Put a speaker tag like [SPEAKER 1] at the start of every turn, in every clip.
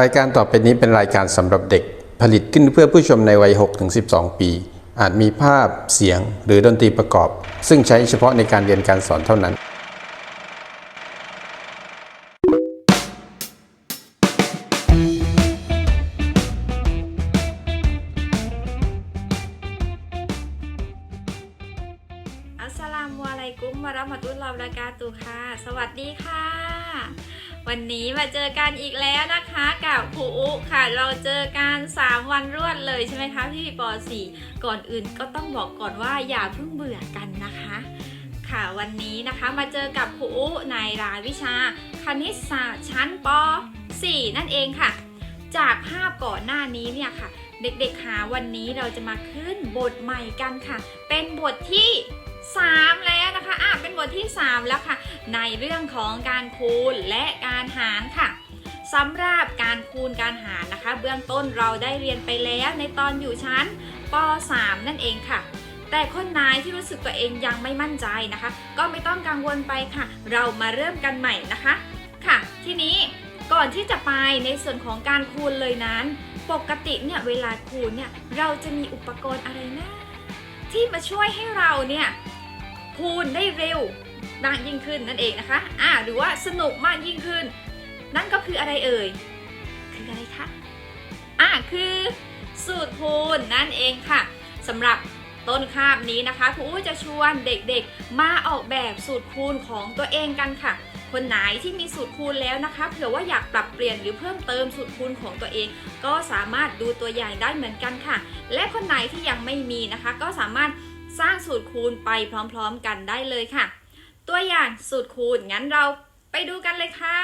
[SPEAKER 1] รายการต่อไปนี้เป็นรายการสำหรับเด็ก ผลิตขึ้นเพื่อผู้ชมในวัย 6-12 ปี อาจมีภาพเสียงหรือดนตรีประกอบ ซึ่งใช้เฉพาะในการเรียนการสอนเท่านั้น
[SPEAKER 2] อัสสลามุอะลัยกุมวะเราะมะตุลลอฮ์วะบะเราะกาตุค่ะ สวัสดีค่ะ วันนี้มาเจอกันอีกแล้วนะคะกับครูอุค่ะ เราเจอกัน 3 วันรวดเลยใช่ไหมคะพี่ปอ4ก่อนอื่นก็ต้องบอกก่อนว่าอย่าเพิ่งเบื่อกันนะคะ ค่ะวันนี้นะคะมาเจอกับครูอุในรายวิชา คณิตศาสตร์ชั้นป .4 นั่นเองค่ะ จากภาพก่อนหน้านี้เนี่ยค่ะ เด็กๆคะวันนี้เราจะมาขึ้นบทใหม่กันค่ะ เป็นบทที่ 3 แล้วนะคะอะเป็นบทที่ 3 แล้วค่ะ ในเรื่องของการคูณและการหารค่ะสำหรับการคูณการหารนะคะ เบื้องต้นเราได้เรียนไปแล้วในตอนอยู่ชั้นป .3 นั่นเองค่ะ แต่คนไหนที่รู้สึกตัวเองยังไม่มั่นใจนะคะ ก็ไม่ต้องกังวลไปค่ะ เรามาเริ่มกันใหม่นะคะค่ะ ทีนี้ก่อนที่จะไปในส่วนของการคูณเลยนั้น ปกติเนี่ยเวลาคูณเนี่ยเราจะมีอุปกรณ์อะไรนะที่มาช่วยให้เราเนี่ย คูณได้เร็วมากยิ่งขึ้นนั่นเองนะคะอ่าหรือว่าสนุกมากยิ่งขึ้น นั่นก็คืออะไรเอ่ย คืออะไรคะอ่าคือสูตรคูณนั่นเองค่ะสำหรับต้นคาบนี้นะคะครูอู้จะชวนเด็กๆ มาออกแบบสูตรคูณของตัวเองกันค่ะ คนไหนที่มีสูตรคูณแล้วนะคะเผื่อว่าอยากปรับเปลี่ยนหรือเพิ่มเติมสูตรคูณของตัวเอง ก็สามารถดูตัวอย่างได้เหมือนกันค่ะ และคนไหนที่ยังไม่มีนะคะ ก็สามารถ สร้างสูตรคูณไปพร้อมๆกันได้เลยค่ะ ตัวอย่างสูตรคูณงั้นเราไปดูกันเลยค่ะ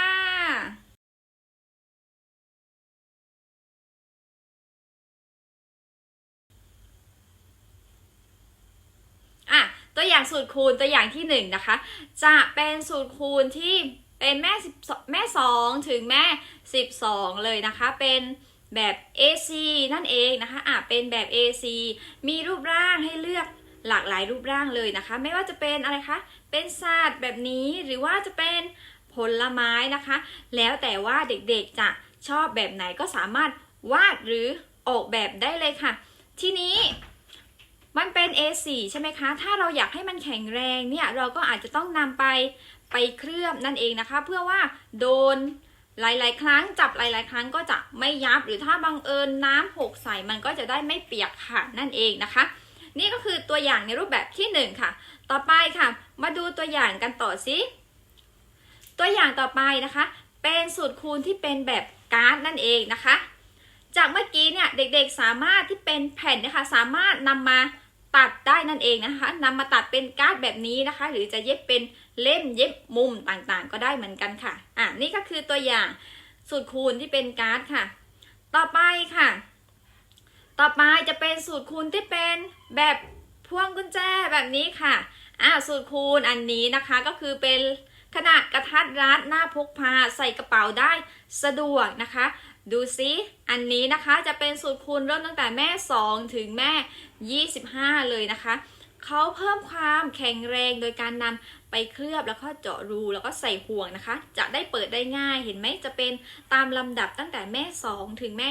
[SPEAKER 2] อะตัวอย่างสูตรคูณตัวอย่างที่หนึ่งนะคะ จะเป็นสูตรคูณที่เป็นแม่10แม่2ถึงแม่ 12 เลยนะคะ เป็นแบบ AC นั่นเองนะคะอะเป็นแบบ AC มีรูปร่างให้เลือก หลากหลายรูปร่างเลยนะคะ ไม่ว่าจะเป็นอะไรคะ เป็นศาสตร์แบบนี้ หรือว่าจะเป็นผลไม้นะคะ แล้วแต่ว่าเด็กๆจะชอบแบบไหนก็สามารถวาดหรือออกแบบได้เลยค่ะ ทีนี้มันเป็น A4 ใช่ไหมคะ ถ้าเราอยากให้มันแข็งแรงเนี่ย เราก็อาจจะต้องนำไปไปเคลือบนั่นเองนะคะ เพื่อว่าโดนหลาย ๆ ครั้งจับหลาย ๆ ครั้งก็จะไม่ยับ หรือถ้าบังเอิญน้ำหกใส่มันก็จะได้ไม่เปียกค่ะนั่นเองนะคะ นี่ก็คือตัวอย่างในรูปแบบที่หนึ่งค่ะ ต่อไปค่ะ มาดูตัวอย่างกันต่อสิตัวอย่างต่อไปนะคะ เป็นสูตรคูณที่เป็นแบบการ์ดนั่นเองนะคะ จากเมื่อกี้เนี่ยเด็กๆสามารถที่เป็นแผ่นนะคะสามารถนำมาตัดได้นั่นเองนะคะนำมาตัดเป็นการ์ดแบบนี้นะคะ หรือจะเย็บเป็นเล่มเย็บมุมต่างๆ ก็ได้เหมือนกันค่ะ อะนี่ก็คือตัวอย่างสูตรคูณที่เป็นการ์ดค่ะ ต่อไปค่ะ ต่อไปจะเป็นสูตรคูณที่เป็นแบบพ่วงกุญแจแบบนี้ค่ะอ่าสูตรคูณอันนี้นะคะก็คือเป็นขนาดกระทัดรัดหน้าพกพาใส่กระเป๋าได้สะดวกนะคะ ดูซิอันนี้นะคะจะเป็นสูตรคูณเริ่มตั้งแต่แม่ 2 ถึงแม่ 25 เลยนะคะเขาเพิ่มความแข็งแรงโดยการนำไปเคลือบแล้วก็เจาะรูแล้วก็ใส่ห่วงนะคะ จะได้เปิดได้ง่ายเห็นไหมจะเป็นตามลำดับตั้งแต่แม่ 2 ถึงแม่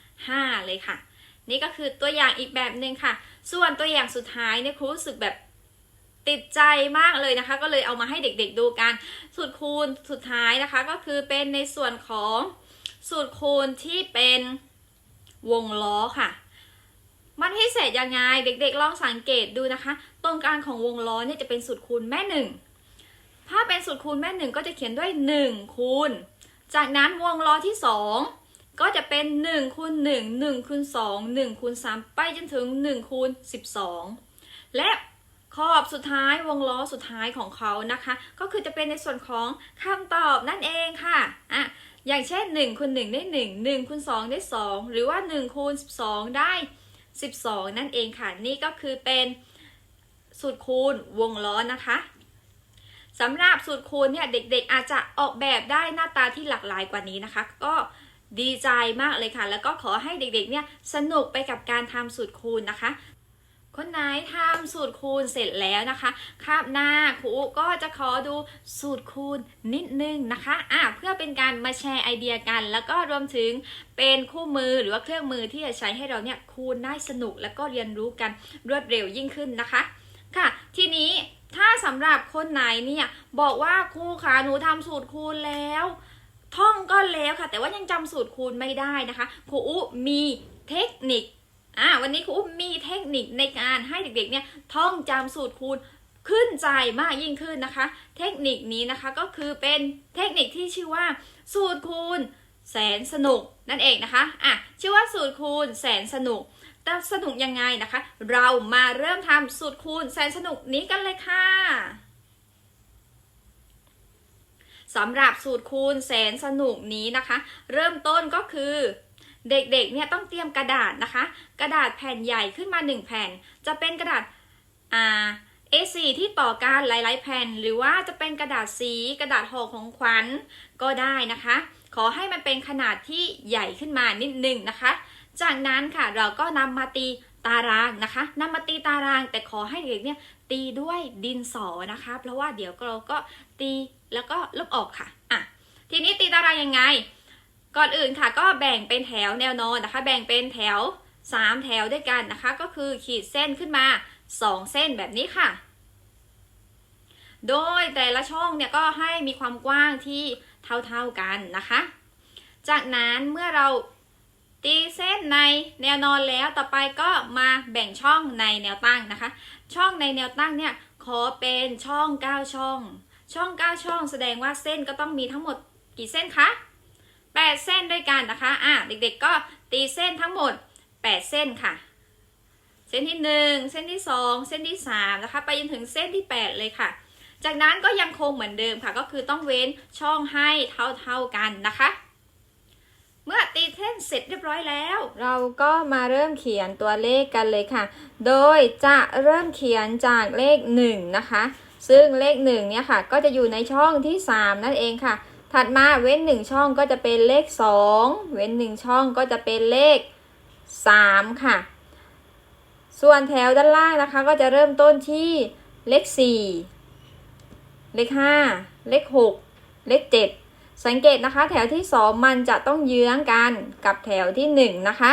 [SPEAKER 2] 25 เลยค่ะ นี่ก็คือตัวอย่างอีกแบบหนึ่งค่ะ ส่วนตัวอย่างสุดท้ายเนี่ยครูรู้สึกแบบติดใจมากเลยนะคะ ก็เลยเอามาให้เด็กๆดูกัน สูตรคูณสุดท้ายนะคะ ก็คือเป็นในส่วนของสูตรคูณที่เป็นวงล้อค่ะ มันพิเศษยังไงเด็กๆลองสังเกตดูนะคะ ตรงกลางของวงล้อเนี่ยจะเป็นสูตรคูณแม่หนึ่งถ้าเป็นสูตรคูณแม่หนึ่งก็จะเขียนด้วย1คูณจากนั้นวงล้อที่2 ก็จะเป็น1คูณ1 1คูณ2 1คูณ3ไปจนถึง1คูณ12 และขอบสุดท้ายวงล้อสุดท้ายของเขานะคะ ก็คือจะเป็นในส่วนของคำตอบนั่นเองค่ะอะอย่างเช่น1คูณ1ได้ 1 1คูณ2ได้ 2 หรือว่า1คูณ12 ได้ 12 นั่นเองค่ะ นี่ก็คือเป็นสูตรคูณวงล้อนะคะสำหรับสูตรคูณเนี่ยเด็กๆอาจจะออกแบบได้หน้าตาที่หลากหลายกว่านี้นะคะ ก็ ดีใจมากเลยค่ะ แล้วก็ขอให้เด็กๆเนี่ยสนุกไปกับการทำสูตรคูณนะคะคนไหนทำสูตรคูณเสร็จแล้วนะคะคาบหน้าครูก็จะขอดูสูตรคูณนิดนึงนะคะอะเพื่อเป็นการมาแชร์ไอเดียกัน แล้วก็รวมถึงเป็นคู่มือหรือว่าเครื่องมือที่จะใช้ให้เราเนี่ยคูณได้สนุก แล้วก็เรียนรู้กันรวดเร็วยิ่งขึ้นนะคะ ค่ะ ทีนี้ถ้าสำหรับคนไหนเนี่ยบอกว่าครูคะหนูทำสูตรคูณแล้ว ท่องก็แล้วค่ะ แต่ว่ายังจำสูตรคูณไม่ได้นะคะครูอุมีเทคนิคอ่าวันนี้ครูอุมีเทคนิคในการให้เด็กๆเนี่ยท่องจำสูตรคูณขึ้นใจมากยิ่งขึ้นนะคะ เทคนิคนี้นะคะก็คือเป็นเทคนิคที่ชื่อว่าสูตรคูณแสนสนุกนั่นเองนะคะอะชื่อว่าสูตรคูณแสนสนุกแต่สนุกยังไงนะคะ เรามาเริ่มทำสูตรคูณแสนสนุกนี้กันเลยค่ะ สำหรับสูตรคูณแสนสนุกนี้นะคะ เริ่มต้นก็คือเด็กๆเนี่ยต้องเตรียมกระดาษนะคะ กระดาษแผ่นใหญ่ขึ้นมา 1 แผ่น จะเป็นกระดาษอ่า A4 ที่ต่อกันหลายๆ แผ่น หรือว่าจะเป็นกระดาษสีกระดาษห่อของขวัญก็ได้นะคะ ขอให้มันเป็นขนาดที่ใหญ่ขึ้นมานิดหนึ่งนะคะ จากนั้นค่ะเราก็นำมาตีตารางนะคะนำมาตีตารางแต่ขอให้เด็กเนี่ยตีด้วยดินสอนะคะ เพราะว่าเดี๋ยวเราก็ตี แล้วก็ลบออกค่ะอะทีนี้ตีตารางยังไง ก่อนอื่นค่ะ ก็แบ่งเป็นแถวแนวนอนนะคะ แบ่งเป็นแถว 3 แถวด้วยกันนะคะ ก็คือขีดเส้นขึ้นมา 2 เส้นแบบนี้ค่ะ โดยแต่ละช่องเนี่ยก็ให้มีความกว้างที่เท่าๆกันนะคะ จากนั้นเมื่อเราตีเส้นในแนวนอนแล้วต่อไปก็มาแบ่งช่องในแนวตั้งนะคะ ช่องในแนวตั้งเนี่ยขอเป็นช่อง 9 ช่อง ช่อง 9 ช่อง แสดงว่าเส้นก็ต้องมีทั้งหมดกี่เส้นคะ 8 เส้นด้วยกันนะคะ อะ เด็กๆก็ตีเส้นทั้งหมด 8 เส้นค่ะ เส้นที่ 1 เส้นที่ 2 เส้นที่ 3 นะคะ ไปจนถึงเส้นที่ 8 เลยค่ะ จากนั้นก็ยังคงเหมือนเดิมค่ะ ก็คือต้องเว้นช่องให้เท่าๆกันนะคะ เมื่อตีเส้นเสร็จเรียบร้อยแล้ว เราก็มาเริ่มเขียนตัวเลขกันเลยค่ะ โดยจะเริ่มเขียนจากเลข 1 นะคะ ซึ่งเลข1เนี่ยค่ะก็จะอยู่ในช่องที่ 3 นั่นเองค่ะ ถัดมาเว้น 1 ช่องก็จะเป็นเลข 2 เว้น 1 ช่องก็จะเป็นเลข 3 ค่ะ ส่วนแถวด้านล่างนะคะ ก็จะเริ่มต้นที่เลข 4 เลข 5 เลข 6 เลข 7 สังเกตนะคะ แถวที่ 2 มันจะต้องเยื้องกันกับแถวที่ 1 นะคะ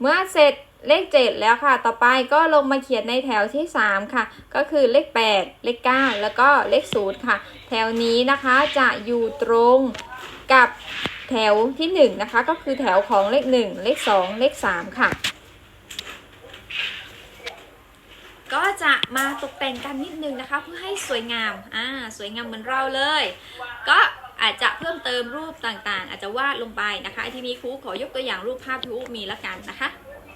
[SPEAKER 2] เมื่อเสร็จ เลข 7 แล้วค่ะ ต่อไปก็ลงมาเขียนในแถวที่ 3 ค่ะ ก็คือเลข 8 เลข 9 แล้วก็เลข0ค่ะ แถวนี้นะคะจะอยู่ตรงกับแถวที่ 1 นะคะ ก็คือแถวของเลข 1 เลข 2 เลข 3 ค่ะ ก็จะมาตกแต่งกันนิดนึงนะคะ เพื่อให้สวยงาม อ่า สวยงามเหมือนเราเลย ก็อาจจะเพิ่มเติมรูปต่างๆ อาจจะวาดลงไปนะคะ ทีนี้ครูขอยกตัวอย่างรูปภาพที่ครูมีละกันนะคะอะ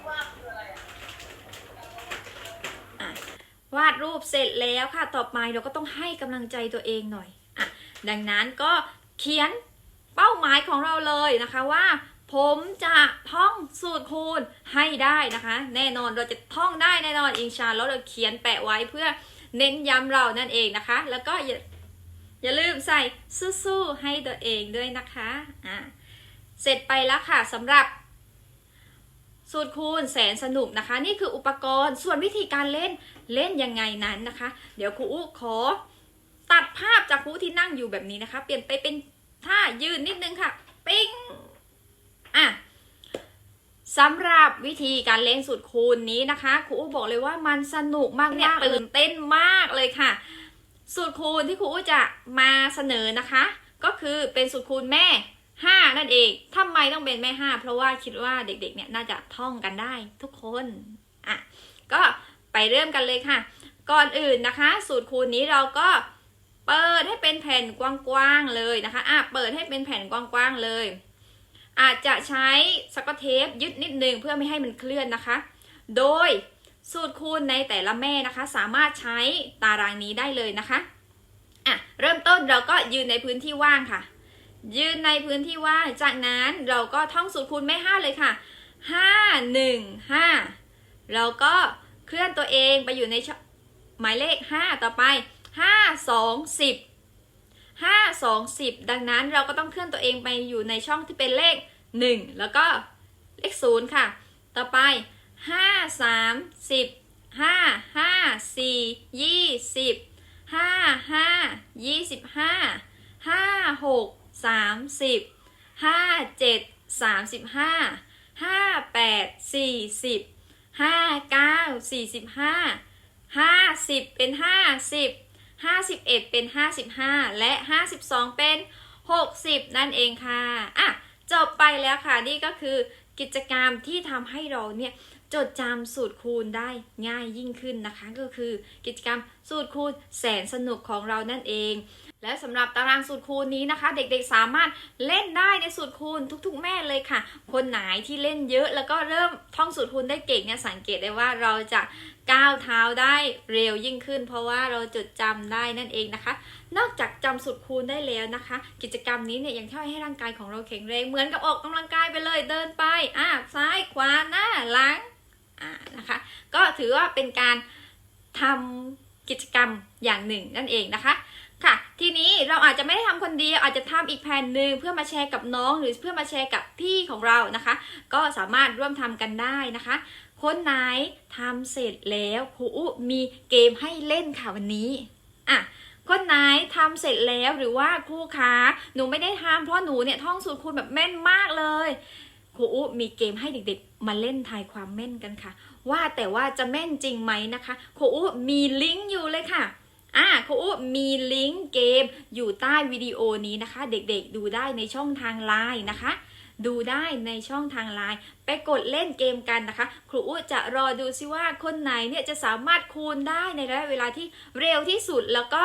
[SPEAKER 2] วาดรูปเสร็จแล้วค่ะ ต่อไปเราก็ต้องให้กำลังใจตัวเองหน่อยอะดังนั้นก็เขียนเป้าหมายของเราเลยนะคะว่า ผมจะท่องสูตรคูณให้ได้นะคะ แน่นอนเราจะท่องได้แน่นอนอินชาแล้วเราเขียนแปะไว้เพื่อเน้นย้ำเรานั่นเองนะคะ แล้วก็อย่าอย่าลืมใส่สู้ๆให้ตัวเองด้วยนะคะอะเสร็จไปแล้วค่ะสำหรับ สูตรคูณแสนสนุกนะคะ นี่คืออุปกรณ์ส่วนวิธีการเล่นเล่นยังไงนั้นนะคะ เดี๋ยวครูอู้ขอ ตัดภาพจากครูที่นั่งอยู่แบบนี้นะคะ เปลี่ยนไปเป็นท่ายืนนิดนึงค่ะ ปิ้งอะสำหรับวิธีการเล่นสูตรคูณนี้นะคะครูอู้บอกเลยว่ามันสนุกมากเนี่ยตื่นเต้นมากเลยค่ะ สูตรคูณที่ครูอู้จะมาเสนอนะคะ ก็คือเป็นสูตรคูณแม่ 5นั่นเองทำไมต้องเป็นแม่5เพราะว่าคิดว่าเด็กๆเนี่ยน่าจะท่องกันได้ทุกคนอะก็ไปเริ่มกันเลยค่ะ ก่อนอื่นนะคะ สูตรคูณนี้เราก็เปิดให้เป็นแผ่นกว้างๆเลยนะคะอะเปิดให้เป็นแผ่นกว้างๆเลย อาจจะใช้สกอตเทปยึดนิดนึงเพื่อไม่ให้มันเคลื่อนนะคะ โดยสูตรคูณในแต่ละแม่นะคะ สามารถใช้ตารางนี้ได้เลยนะคะอะเริ่มต้นเราก็ยืนในพื้นที่ว่างค่ะ ยืนในพื้นที่ว่างจากนั้นเราก็ท่องสูตรคูณแม่ห้าเลยค่ะห้าหนึ่งห้าเราก็เคลื่อนตัวเองไปอยู่ในหมายเลขห้าต่อไปห้าสองสิบห้าสองสิบดังนั้นเราก็ต้องเคลื่อนตัวเองไปอยู่ในช่องที่เป็นเลขหนึ่งแล้วก็เลขศูนย์ค่ะ ต่อไปห้าสามสิบห้าห้าสี่ยี่สิบห้าห้ายี่สิบห้าห้าหก สามสิบห้าเจ็ดสามสิบห้าห้าแปดสี่สิบห้าเก้าสี่สิบห้าห้าสิบเป็นห้าสิบห้าสิบเอ็ดเป็นห้าสิบห้าและห้าสิบสองเป็นหกสิบนั่นเองค่ะอะจบไปแล้วค่ะนี่ก็คือกิจกรรมที่ทำให้เราเนี่ยจดจำสูตรคูณได้ง่ายยิ่งขึ้นนะคะ ก็คือกิจกรรมสูตรคูณแสนสนุกของเรานั่นเอง และสำหรับตารางสูตรคูณนี้นะคะ เด็กๆสามารถเล่นได้ในสูตรคูณทุกๆ แม่เลยค่ะ คนไหนที่เล่นเยอะ แล้วก็เริ่มท่องสูตรคูณได้เก่งเนี่ยสังเกตได้ว่าเราจะก้าวเท้าได้เร็วยิ่งขึ้น เพราะว่าเราจดจำได้นั่นเองนะคะ นอกจากจำสูตรคูณได้แล้วนะคะ กิจกรรมนี้เนี่ยยังช่วยให้ร่างกายของเราแข็งแรงเหมือนกับออกกำลังกายไปเลยเดินไปอะซ้ายขวาหน้าหลังอ่านะคะ ก็ถือว่าเป็นการทำกิจกรรมอย่างหนึ่งนั่นเองนะคะ ค่ะ ทีนี้เราอาจจะไม่ได้ทำคนเดียวอาจจะทำอีกแผ่นหนึ่งเพื่อมาแชร์กับน้อง หรือเพื่อมาแชร์กับพี่ของเรานะคะ ก็สามารถร่วมทำกันได้นะคะ คนไหนทำเสร็จแล้วครูอุมีเกมให้เล่นค่ะวันนี้อะคนไหนทำเสร็จแล้วหรือว่าครูคะหนูไม่ได้ทำเพราะหนูเนี่ยท่องสูตรคูณแบบแม่นมากเลยครูอุมีเกมให้เด็กๆ มาเล่นทายความแม่นกันค่ะ ว่าแต่ว่าจะแม่นจริงไหมนะคะครูอุมีลิงก์อยู่เลยค่ะ อ่าครูอุมีลิงก์เกมอยู่ใต้วิดีโอนี้นะคะ เด็กๆดูได้ในช่องทางไลน์นะคะ ดูได้ในช่องทางไลน์ไปกดเล่นเกมกันนะคะ ครูอุจะรอดูซิว่าคนไหนเนี่ยจะสามารถคูณได้ในระยะเวลาที่เร็วที่สุดแล้วก็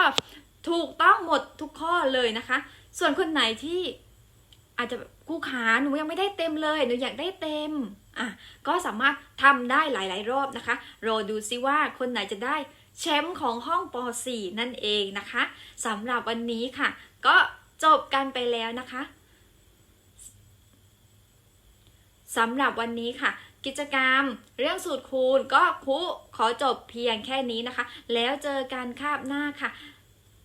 [SPEAKER 2] ถูกต้องหมดทุกข้อเลยนะคะ ส่วนคนไหนที่อาจจะครูขาหนูยังไม่ได้เต็มเลยหนูอยากได้เต็มอะก็สามารถทำได้หลาย ๆ รอบนะคะ รอดูซิว่าคนไหนจะได้ แชมป์ของห้องป .4 นั่นเองนะคะสำหรับวันนี้ค่ะ ก็จบกันไปแล้วนะคะสำหรับวันนี้ค่ะ กิจกรรมเรื่องสูตรคูณก็ครูขอจบเพียงแค่นี้นะคะ แล้วเจอกันคาบหน้าค่ะ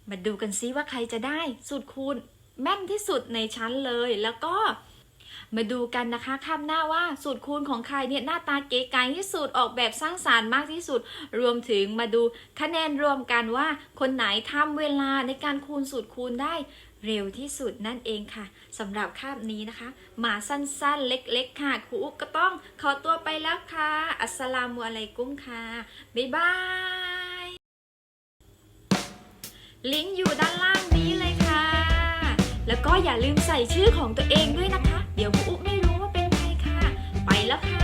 [SPEAKER 2] มาดูกันซิว่าใครจะได้สูตรคูณแม่นที่สุดในชั้นเลยแล้วก็ มาดูกันนะคะคาบหน้าว่าสูตรคูณของใครเนี่ยหน้าตาเก๋ไก๋ที่สุดออกแบบสร้างสารรค์มากที่สุด รวมถึงมาดูคะแนนรวมกันว่า คนไหนทำเวลาในการคูณสูตรคูณได้เร็วที่สุดนั่นเองค่ะสำหรับคาบนี้นะคะ มาสั้นๆ เล็กๆ ค่ะครูอุ๊กก็ต้องขอตัวไปแล้วค่ะ อัสสลามุอะลัยกุมค่ะ บ๊ายบาย ลิงก์อยู่ด้านล่างนี้เลยค่ะ แล้วก็อย่าลืมใส่ชื่อของตัวเองด้วยนะคะ เดี๋ยวครูอุ๊ไม่รู้ว่าเป็นใครค่ะ ไปแล้วค่ะ